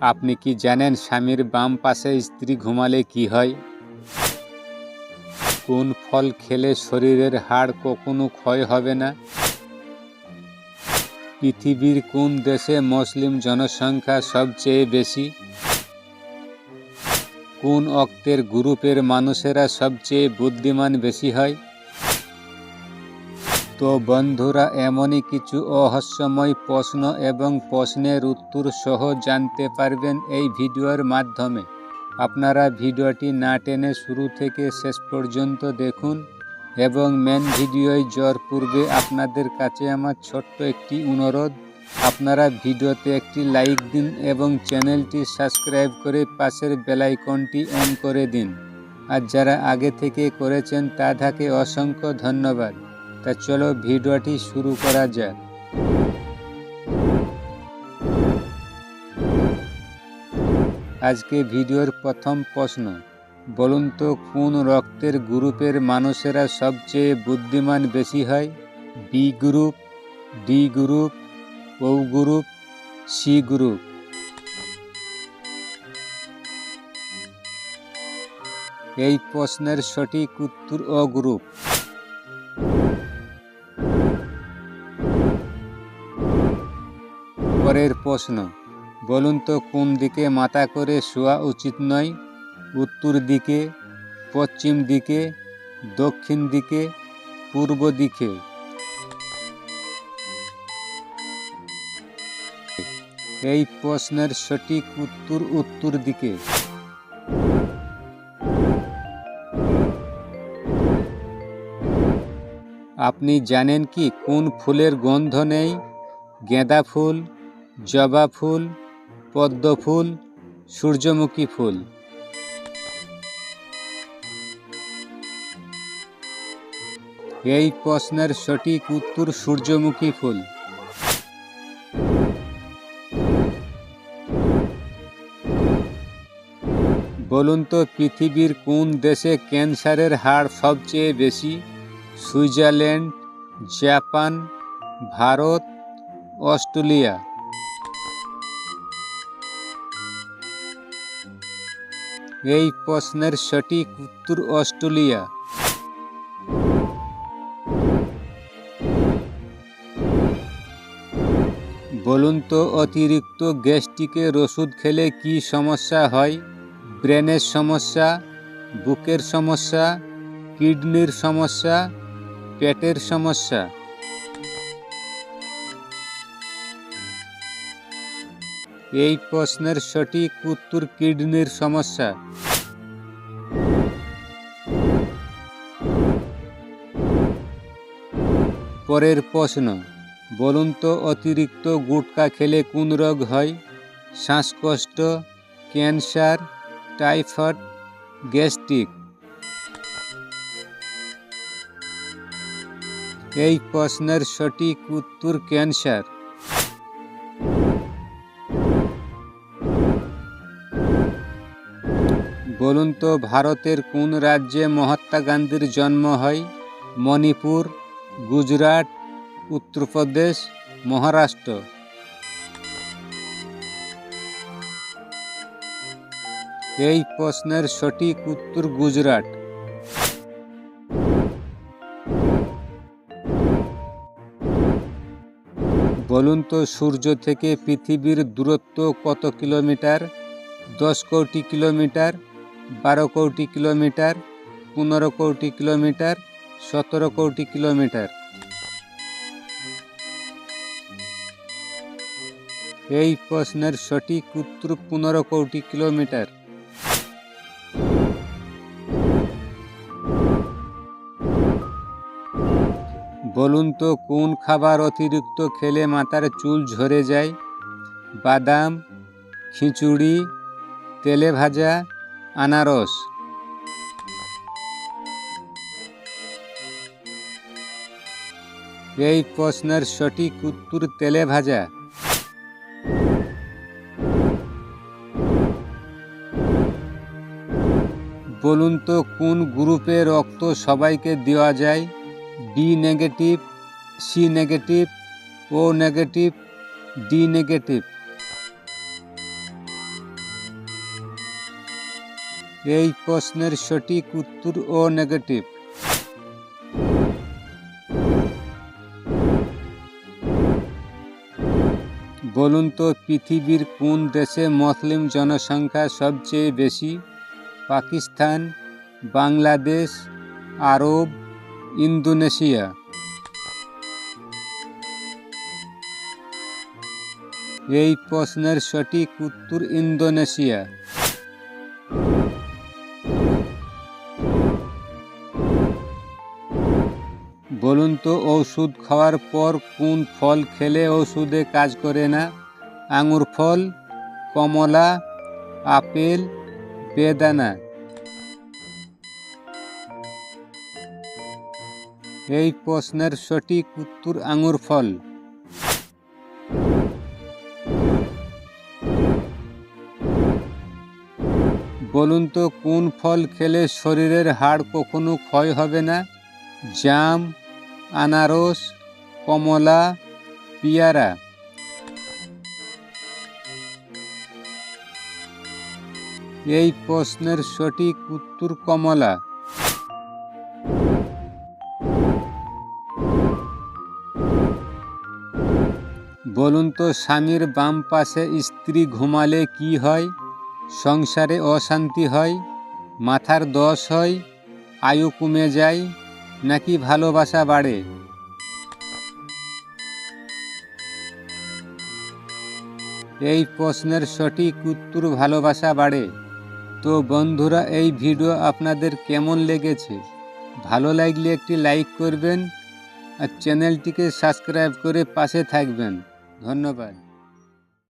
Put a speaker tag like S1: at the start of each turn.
S1: আপনি কি জানেন স্বামীর বাম পাশে স্ত্রী ঘুমালে কি হয়? কোন ফল খেলে শরীরের হাড় কখনো ক্ষয় হবে না? পৃথিবীর কোন দেশে মুসলিম জনসংখ্যা সবচেয়ে বেশি? কোন অক্তের গ্রুপের মানুষেরা সবচেয়ে বুদ্ধিমান বেশি হয়? তো বন্ধুরা, এমনই কিছু অহস্যময় প্রশ্ন এবং প্রশ্নের উত্তর সহ জানতে পারবেন এই ভিডিওর মাধ্যমে। আপনারা ভিডিওটি না টেনে শুরু থেকে শেষ পর্যন্ত দেখুন এবং মেন ভিডিওয় যাওয়ার পূর্বে আপনাদের কাছে আমার ছোট্ট একটি অনুরোধ। আপনারা ভিডিওতে একটি লাইক দিন এবং চ্যানেলটি সাবস্ক্রাইব করে পাশের বেলাইকনটি অন করে দিন। আর যারা আগে থেকে করেছেন, তাদেরকে অসংখ্য ধন্যবাদ। তা চলো ভিডিওটি শুরু করা যাক। আজকে ভিডিওর প্রথম প্রশ্ন, বলুন তো কোন রক্তের গ্রুপের মানুষেরা সবচেয়ে বুদ্ধিমান বেশি হয়? B group D group O group C group এই প্রশ্নের সঠিক উত্তর ও গ্রুপ পরের প্রশ্ন, বলুন তো কোন দিকে মাথা করে শোয়া উচিত নয়? উত্তর দিকে, পশ্চিম দিকে, দক্ষিণ দিকে, পূর্ব দিকে? এই প্রশ্নের সঠিক উত্তর উত্তর দিকে। আপনি জানেন কি কোন ফুলের গন্ধ নেই? গেঁদা ফুল জবা ফুল, পদ্ম ফুল, সূর্যমুখী ফুল। এই প্রশ্নের সঠিক উত্তর সূর্যমুখী ফুল। বলুন তো, পৃথিবীর কোন দেশে ক্যান্সারের হার সবচেয়ে বেশি? Switzerland, Japan, Bharat, Australia. এই প্রশ্নের সঠিক উত্তর অস্ট্রেলিয়া। বলুন তো, অতিরিক্ত গ্যাস্ট্রিকের ওষুধ খেলে কি সমস্যা হয়? ব্রেনের সমস্যা, বুকের সমস্যা, কিডনির সমস্যা, পেটের সমস্যা। এই প্রশ্নের সঠিক উত্তর কিডনির সমস্যা। পরের প্রশ্ন, বলুন তো অতিরিক্ত গুটকা খেলে কোন রোগ হয়? শ্বাসকষ্ট, ক্যান্সার, টাইফয়েড, গ্যাস্ট্রিক। এই প্রশ্নের সঠিক উত্তর ক্যান্সার। বলুন তো, ভারতের কোন রাজ্যে মহাত্মা গান্ধীর জন্ম হয়? মণিপুর, গুজরাট, উত্তরপ্রদেশ, মহারাষ্ট্র। এই প্রশ্নের সঠিক উত্তর গুজরাট। বলুন তো, সূর্য থেকে পৃথিবীর দূরত্ব কত কিলোমিটার? দশ কোটি কিলোমিটার? বারো কোটি কিলোমিটার, পনেরো কোটি কিলোমিটার, সতেরো কোটি কিলোমিটার। এই প্রশ্নের সঠিক উত্তর পনেরো কোটি কিলোমিটার। বলুন তো, কোন খাবার অতিরিক্ত খেলে মাথার চুল ঝরে যায়? বাদাম, খিচুড়ি, তেলে ভাজা আনারস। এই প্রশ্নের সঠিক উত্তর তেলে ভাজা। বলুন তো, কোন গ্রুপে রক্ত সবাইকে দেওয়া যায়? B negative, C negative, O negative, D negative. এই প্রশ্নের সঠিক উত্তর ও নেগেটিভ। বলুন তো, পৃথিবীর কোন দেশে মুসলিম জনসংখ্যা সবচেয়ে বেশি? Pakistan, Bangladesh, Arab, Indonesia. এই প্রশ্নের সঠিক উত্তর ইন্দোনেশিয়া। বলুন তো ওষুধ খাওয়ার পর কোন ফল খেলে ওষুধে কাজ করে না? আঙুর ফল, কমলা, আপেল, বেদানা। এই প্রশ্নের সঠিক উত্তর আঙুর ফল। বলুন তো, কোন ফল খেলে শরীরের হাড় কখনো ক্ষয় হবে না? জাম আনারস, কমলা, পিয়ারা। এই প্রশ্নের সঠিক উত্তর কমলা। বলুন তো, স্বামীর বাম পাশে স্ত্রী ঘুমালে কি হয়? সংসারে অশান্তি হয়? মাথার দশ হয়? আয়ু কমে যায়? নাকি ভালোবাসা বাড়ে? এই প্রশ্নের সঠিক উত্তর ভালোবাসা বাড়ে। তো বন্ধুরা, এই ভিডিও আপনাদের কেমন লেগেছে? ভালো লাগলে একটি লাইক করবেন আর চ্যানেলটিকে সাবস্ক্রাইব করে পাশে থাকবেন। ধন্যবাদ।